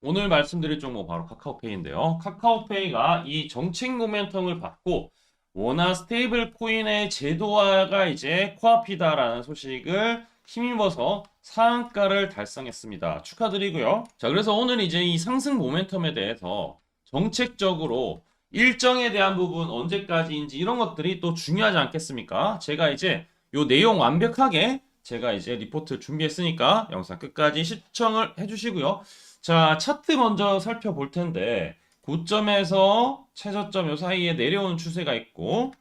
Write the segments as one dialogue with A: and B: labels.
A: 오늘 말씀드릴 종목 바로 카카오페이인데요. 카카오페이가 이 정책 모멘텀을 받고 원화 스테이블 코인의 제도화가 이제 코앞이다라는 소식을 힘입어서 상한가를 달성했습니다. 축하드리고요. 자, 그래서 오늘 이제 이 상승 모멘텀에 대해서 정책적으로 일정에 대한 부분 언제까지인지 이런 것들이 또 중요하지 않겠습니까? 제가 이제 요 내용 완벽하게 제가 이제 리포트 준비했으니까 영상 끝까지 시청을 해주시고요. 자, 차트 먼저 살펴볼 텐데 고점에서 최저점 요 사이에 내려오는 추세가 있고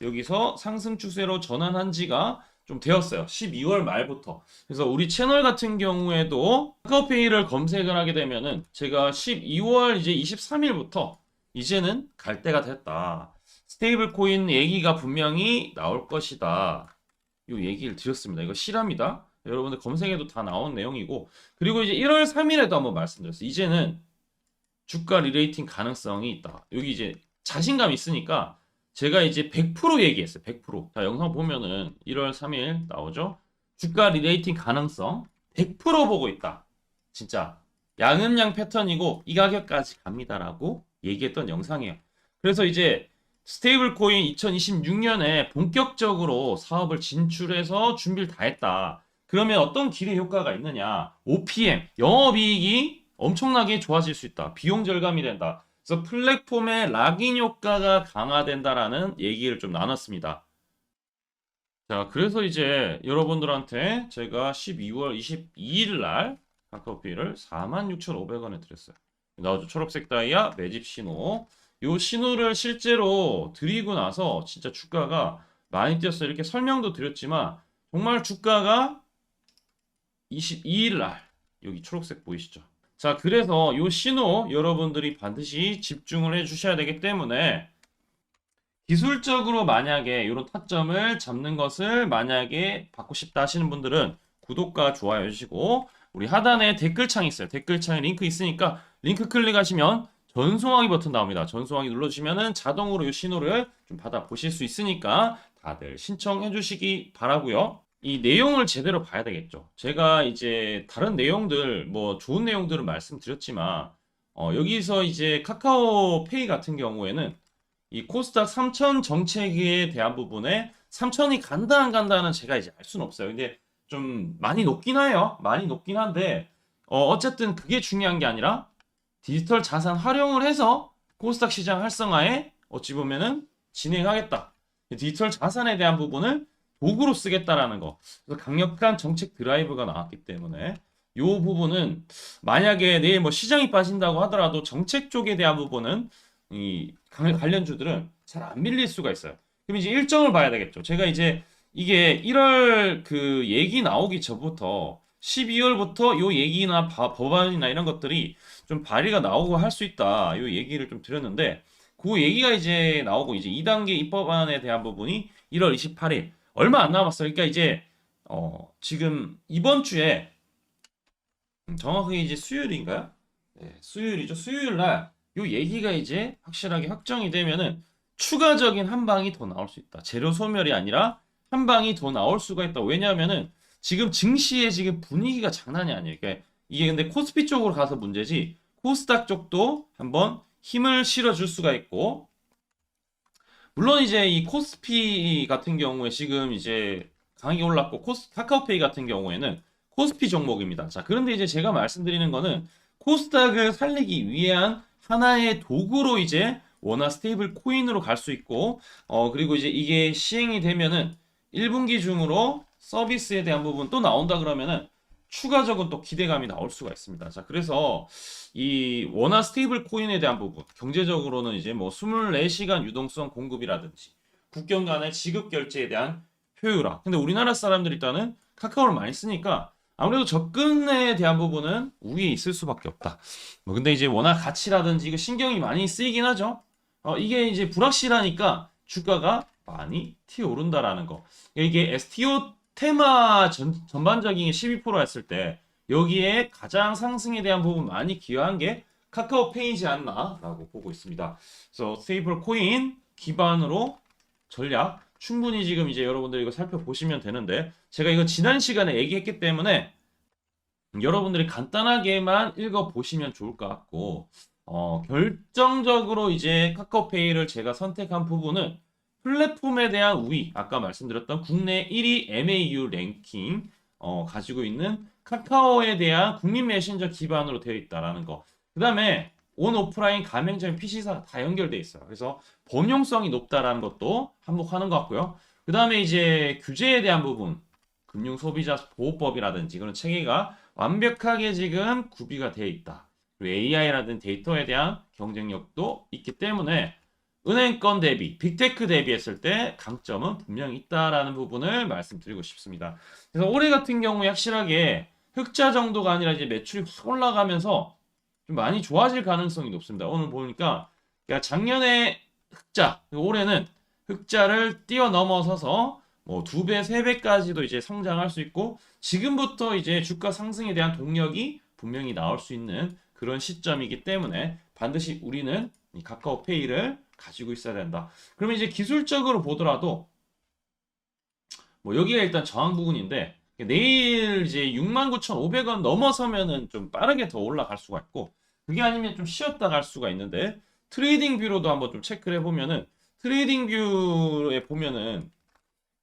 A: 여기서 상승 추세로 전환한 지가 좀 되었어요. 12월 말부터. 그래서 우리 채널 같은 경우에도 카카오페이를 검색을 하게 되면은 제가 12월 이제 23일부터 이제는 갈 때가 됐다. 스테이블 코인 얘기가 분명히 나올 것이다. 요 얘기를 드렸습니다. 이거 실합니다. 여러분들 검색해도 다 나온 내용이고 그리고 이제 1월 3일에도 한번 말씀드렸어요. 이제는 주가 리레이팅 가능성이 있다. 여기 이제 자신감 있으니까 제가 이제 100% 얘기했어요. 100%. 자, 영상 보면은 1월 3일 나오죠? 주가 리레이팅 가능성 100% 보고 있다. 진짜 양은 양 패턴이고 이 가격까지 갑니다라고 얘기했던 영상이에요. 그래서 이제 스테이블 코인 2026년에 본격적으로 사업을 진출해서 준비를 다 했다. 그러면 어떤 기대 효과가 있느냐? OPM, 영업이익이 엄청나게 좋아질 수 있다. 비용 절감이 된다. 그래서 플랫폼의 락인 효과가 강화된다라는 얘기를 좀 나눴습니다. 자, 그래서 이제 여러분들한테 제가 12월 22일 날 카카오페이를 46,500원에 드렸어요. 나오죠. 초록색 다이아 매집 신호. 요 신호를 실제로 드리고 나서 진짜 주가가 많이 뛰었어요. 이렇게 설명도 드렸지만 정말 주가가 22일 날 여기 초록색 보이시죠? 자, 그래서 요 신호 여러분들이 반드시 집중을 해 주셔야 되기 때문에 기술적으로 만약에 이런 타점을 잡는 것을 만약에 받고 싶다 하시는 분들은 구독과 좋아요 해주시고 우리 하단에 댓글창 있어요. 댓글창에 링크 있으니까 링크 클릭하시면 전송하기 버튼 나옵니다. 전송하기 눌러주시면은 자동으로 이 신호를 좀 받아 보실 수 있으니까 다들 신청해 주시기 바라고요. 이 내용을 제대로 봐야 되겠죠. 제가 이제 다른 내용들 뭐 좋은 내용들을 말씀드렸지만 어, 여기서 이제 카카오페이 같은 경우에는 이 코스닥 3000 정책에 대한 부분에 3000이 간다 안 간다는 제가 이제 알 수는 없어요. 근데 좀 많이 높긴 해요. 많이 높긴 한데 어, 어쨌든 그게 중요한 게 아니라 디지털 자산 활용을 해서 코스닥 시장 활성화에 어찌 보면은 진행하겠다. 디지털 자산에 대한 부분을 도구로 쓰겠다라는 거. 그래서 강력한 정책 드라이브가 나왔기 때문에 이 부분은 만약에 내일 뭐 시장이 빠진다고 하더라도 정책 쪽에 대한 부분은 이 관- 관련주들은 잘 안 밀릴 수가 있어요. 그럼 이제 일정을 봐야 되겠죠. 제가 이제 이게 1월 그 얘기 나오기 전부터 12월부터 요 얘기나 바- 법안이나 이런 것들이 좀 발의가 나오고 할 수 있다. 요 얘기를 좀 드렸는데 그 얘기가 이제 나오고 이제 2단계 입법안에 대한 부분이 1월 28일 얼마 안 남았어요. 그러니까 이제 어 지금 이번 주에 음, 정확하게 이제 수요일인가요? 네, 수요일이죠. 수요일 날 요 얘기가 이제 확실하게 확정이 되면은 추가적인 한 방이 더 나올 수 있다. 재료 소멸이 아니라 한 방이 더 나올 수가 있다. 왜냐하면은 지금 증시의 지금 분위기가 장난이 아니에요. 그러니까 이게 근데 코스피 쪽으로 가서 문제지 코스닥 쪽도 한번 힘을 실어줄 수가 있고 물론 이제 이 코스피 같은 경우에 지금 이제 강하게 올랐고 코스 카카오페이 같은 경우에는 코스피 종목입니다. 자, 그런데 이제 제가 말씀드리는 거는 코스닥을 살리기 위한 하나의 도구로 이제 원화 스테이블 코인으로 갈 수 있고 어 그리고 이제 이게 시행이 되면은 1분기 중으로 서비스에 대한 부분 또 나온다 그러면은 추가적인 또 기대감이 나올 수가 있습니다. 자, 그래서 이 원화 스테이블 코인에 대한 부분, 경제적으로는 이제 뭐 24시간 유동성 공급이라든지 국경 간의 지급 결제에 대한 효율화. 근데 우리나라 사람들이 일단은 카카오를 많이 쓰니까 아무래도 접근에 대한 부분은 우위에 있을 수밖에 없다. 뭐 근데 이제 워낙 가치라든지 이거 신경이 많이 쓰이긴 하죠. 어, 이게 이제 불확실하니까 주가가 많이 튀어오른다라는 거. 이게 STO 테마 전, 전반적인 12% 했을 때 여기에 가장 상승에 대한 부분 많이 기여한 게 카카오페이지 않나라고 보고 있습니다. 그래서 스테이블 코인 기반으로 전략 충분히 지금 이제 여러분들 이거 살펴보시면 되는데 제가 이거 지난 시간에 얘기했기 때문에 여러분들이 간단하게만 읽어보시면 좋을 것 같고, 어, 결정적으로 이제 카카오페이를 제가 선택한 부분은 플랫폼에 대한 우위, 아까 말씀드렸던 국내 1위 MAU 랭킹, 어, 가지고 있는 카카오에 대한 국민 메신저 기반으로 되어 있다라는 거. 그 다음에 온 오프라인 가맹점 PC사가 다 연결돼 있어요. 그래서 범용성이 높다라는 것도 한몫하는 것 같고요. 그 다음에 이제 규제에 대한 부분, 금융 소비자 보호법이라든지 그런 체계가 완벽하게 지금 구비가 되어 있다. 그리고 AI라든 데이터에 대한 경쟁력도 있기 때문에 은행권 대비, 빅테크 대비했을 때 강점은 분명히 있다라는 부분을 말씀드리고 싶습니다. 그래서 올해 같은 경우에 확실하게 흑자 정도가 아니라 이제 매출이 확 올라가면서 좀 많이 좋아질 가능성이 높습니다. 오늘 보니까 그러니까 작년에 흑자, 올해는 흑자를 뛰어넘어서서 뭐 두 배, 세 배까지도 이제 성장할 수 있고 지금부터 이제 주가 상승에 대한 동력이 분명히 나올 수 있는 그런 시점이기 때문에 반드시 우리는 이 카카오페이를 가지고 있어야 된다. 그러면 이제 기술적으로 보더라도 뭐 여기가 일단 저항 부분인데 내일 이제 69,500원 넘어서면은 좀 빠르게 더 올라갈 수가 있고 그게 아니면 좀 쉬었다 갈 수가 있는데 트레이딩 뷰로도 한번 좀 체크를 해보면은 트레이딩 뷰에 보면은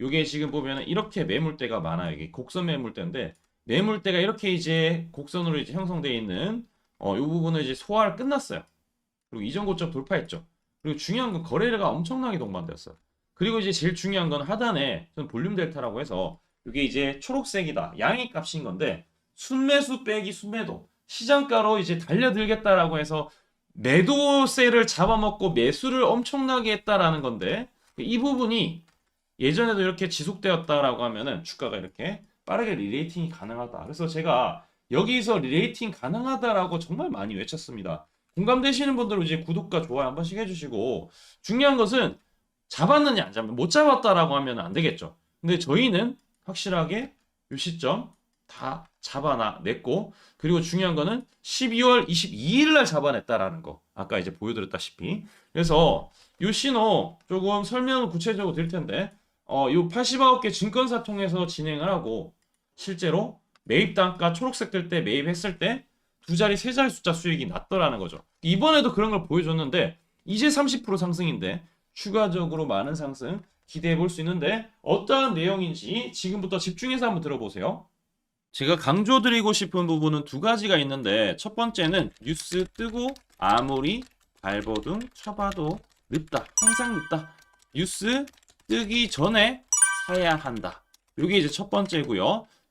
A: 요게 지금 보면은 이렇게 매물대가 많아요. 이게 곡선 매물대인데 매물대가 이렇게 이제 곡선으로 이제 형성되어 있는 어, 요 부분을 이제 소화를 끝났어요. 그리고 이전 고점 돌파했죠. 그리고 중요한 건 거래가 엄청나게 동반되었어요. 그리고 이제 제일 중요한 건 하단에 전 볼륨 델타라고 해서 이게 이제 초록색이다. 양의 값인 건데 순매수 빼기 순매도 시장가로 이제 달려들겠다라고 해서 매도세를 잡아먹고 매수를 엄청나게 했다라는 건데 이 부분이 예전에도 이렇게 지속되었다라고 하면은 주가가 이렇게 빠르게 리레이팅이 가능하다. 그래서 제가 여기서 리레이팅 가능하다라고 정말 많이 외쳤습니다. 공감되시는 분들은 이제 구독과 좋아요 한 번씩 해주시고 중요한 것은 잡았느냐 안 잡았느냐 못 잡았다라고 하면 안 되겠죠. 근데 저희는 확실하게 이 시점 다 잡아냈고 그리고 중요한 거는 12월 22일 날 잡아냈다라는 거 아까 이제 보여드렸다시피 그래서 이 신호 조금 설명을 구체적으로 드릴 텐데 어, 요 89개 증권사 통해서 진행을 하고 실제로 매입 단가 초록색 뜰때 매입했을 때 두 자리 세 자리 숫자 수익이 났더라는 거죠. 이번에도 그런 걸 보여줬는데 이제 30% 상승인데 추가적으로 많은 상승 기대해 볼 수 있는데 어떠한 내용인지 지금부터 집중해서 한번 들어보세요. 제가 강조드리고 싶은 부분은 두 가지가 있는데 첫 번째는 뉴스 뜨고 아무리 발버둥 쳐봐도 늦다. 항상 늦다. 뉴스 뜨기 전에 사야 한다. 이게 이제 첫 번째고요.